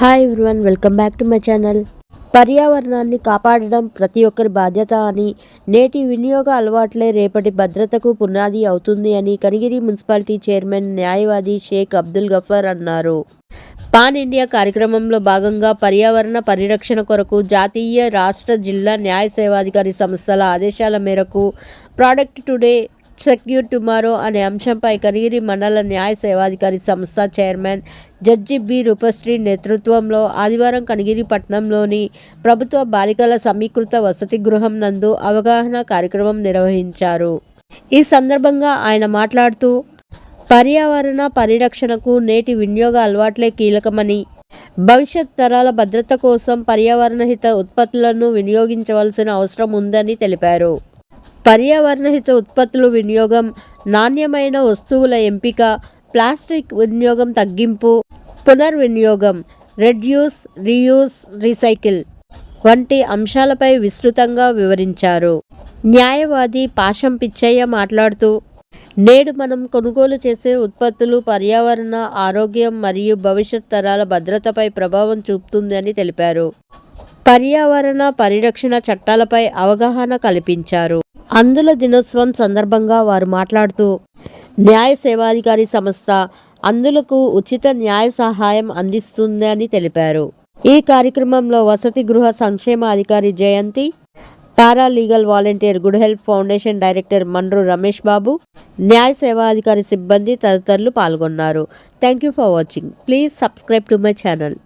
Hi everyone welcome back to my channel పర్యావరణాన్ని కాపాడడం ప్రతి ఒక్కరి బాధ్యత అని నేటి వినియోగ అలవాట్లే రేపటి భద్రతకు పునాది అవుతుంది అని కనిగిరి మున్సిపాలిటీ చైర్మన్ న్యాయవాది షేక్ అబ్దుల్ గఫర్ అన్నారు. పాన్ ఇండియా కార్యక్రమంలో భాగంగా పర్యావరణ పరిరక్షణ కొరకు జాతీయ రాష్ట్ర జిల్లా న్యాయ సేవాధికారి సంస్థల ఆదేశాల మేరకు ప్రాడక్ట్ టుడే సెక్యూర్ టుమారో అనే అంశంపై కనిగిరి మండల న్యాయ సేవాధికారి సంస్థ చైర్మన్ జడ్జి బి రూపశ్రీ నేతృత్వంలో ఆదివారం కనిగిరి పట్టణంలోని ప్రభుత్వ బాలికల సమీకృత వసతి గృహం నందు అవగాహన కార్యక్రమం నిర్వహించారు. ఈ సందర్భంగా ఆయన మాట్లాడుతూ పర్యావరణ పరిరక్షణకు నేటి వినియోగ అలవాట్లే కీలకమని భవిష్యత్ తరాల భద్రత కోసం పర్యావరణ హిత ఉత్పత్తులను వినియోగించవలసిన అవసరం ఉందని తెలిపారు. పర్యావరణహిత ఉత్పత్తుల వినియోగం నాణ్యమైన వస్తువుల ఎంపిక ప్లాస్టిక్ వినియోగం తగ్గింపు పునర్వినియోగం రెడ్యూస్ రీయూస్ రీసైకిల్ వంటి అంశాలపై విస్తృతంగా వివరించారు. న్యాయవాది పాశం పిచ్చయ్య మాట్లాడుతూ నేడు మనం కొనుగోలు చేసే ఉత్పత్తులు పర్యావరణ ఆరోగ్యం మరియు భవిష్యత్ తరాల భద్రతపై ప్రభావం చూపుతుంది అని తెలిపారు. పర్యావరణ పరిరక్షణ చట్టాలపై అవగాహన కల్పించారు. అందుల దినోత్సవం సందర్భంగా వారు మాట్లాడుతూ న్యాయ సేవాధికారి సంస్థ అందులకు ఉచిత న్యాయ సహాయం అందిస్తుందని తెలిపారు. ఈ కార్యక్రమంలో వసతి గృహ సంక్షేమ అధికారి Jayanthi paralegal volunteer good help foundation director Mandru Ramesh Babu న్యాయ సేవాధికారి సిబ్బంది తదితరులు పాల్గొన్నారు. Thank you for watching. Please subscribe to my channel.